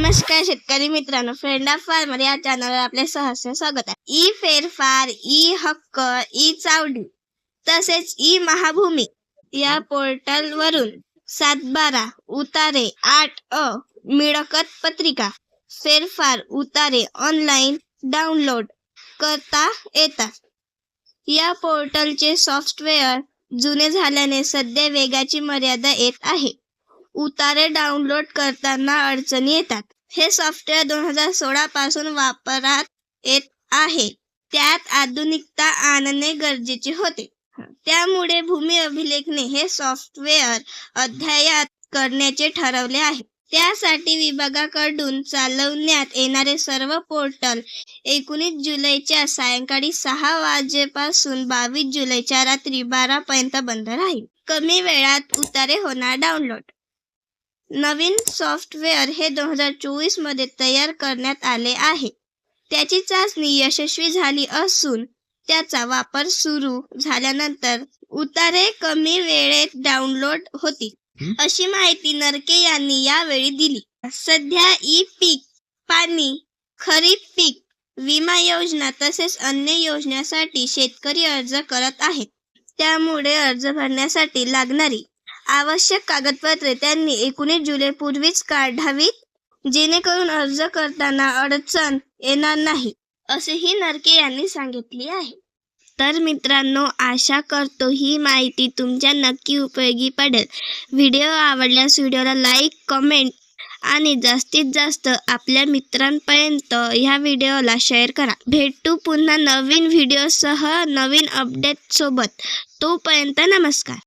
नमस्कार शेतकरी मित्रांनो फ्रेंड ऑफ फार्मर या चॅनलवर आपले सहर्ष स्वागत आहे. ई फेरफार ई हक्क ई चावडी तसेच ई महाभूमी या पोर्टल वरून सातबारा उतारे आठ अ मिळकत पत्रिका फेरफार उतारे ऑनलाईन डाउनलोड करता येतात. या पोर्टलचे सॉफ्टवेअर जुने झाल्याने सध्या वेगाची मर्यादा येत आहे. उतारे डाउनलोड करताना अडचणी येतात. हे सॉफ्टवेअर दोन हजार सोळा पासून वापरात येत आहे. त्यात आधुनिकता आणणे गरजेचे होते. त्यामुळे भूमी अभिलेखने हे सॉफ्टवेअर अध्यायात करण्याचे ठरवले आहे. त्यासाठी विभागाकडून चालवण्यात येणारे सर्व पोर्टल एकोणीस जुलैच्या सायंकाळी सहा वाजेपासून बावीस जुलैच्या रात्री बारा पर्यंत बंद राहील. कमी वेळात उतारे होणार डाउनलोड नवीन सॉफ्टवेअर हे दोन हजार चोवीसमध्ये तयार करण्यात आले आहे. त्याची चाचणी यशस्वी झाली असून त्याचा वापर सुरू झाल्यानंतर उतारे कमी वेळेत डाउनलोड होतील अशी माहिती नरके यांनी यावेळी दिली. सध्या ई पीक पाणी खरीप पीक विमा योजना तसेच अन्य योजनासाठी शेतकरी अर्ज करत आहेत. त्यामुळे अर्ज भरण्यासाठी लागणारी आवश्यक कागदपत्रे त्यांनी एकोणीस जुलै पूर्वीच काढावीत जेणेकरून अर्ज करताना अडचण येणार नाही असेही नरके यांनी सांगितले आहे. तर मित्रांनो आशा करतो ही माहिती तुमच्या नक्की उपयोगी पडेल. व्हिडिओ आवडल्यास व्हिडिओला लाईक कमेंट आणि जास्तीत जास्त आपल्या मित्रांपर्यंत ह्या व्हिडिओला शेअर करा. भेटू पुन्हा नवीन व्हिडिओसह नवीन अपडेटसोबत तोपर्यंत नमस्कार.